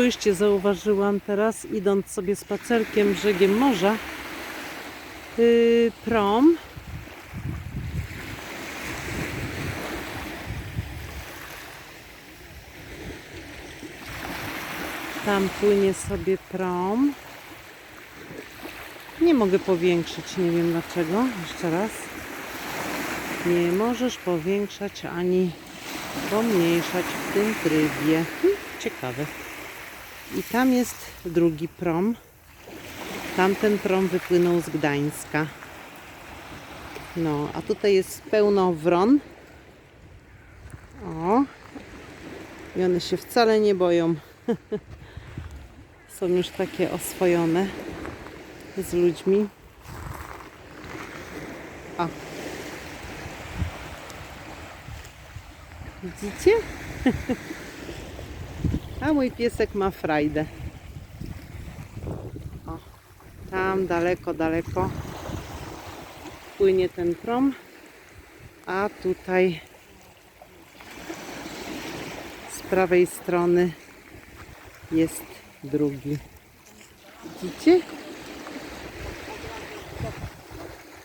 spójrzcie, zauważyłam teraz, idąc sobie spacerkiem brzegiem morza, yy, prom. Tam płynie sobie prom. Nie mogę powiększyć, nie wiem dlaczego. Jeszcze raz. Nie możesz powiększać ani pomniejszać w tym trybie. Hm, ciekawe. I tam jest drugi prom. Tamten prom wypłynął z Gdańska. No, a tutaj jest pełno wron. O. I one się wcale nie boją. Są już takie oswojone z ludźmi. O. Widzicie? A mój piesek ma frajdę. O, tam daleko, daleko płynie ten prom, a tutaj z prawej strony jest drugi. Widzicie?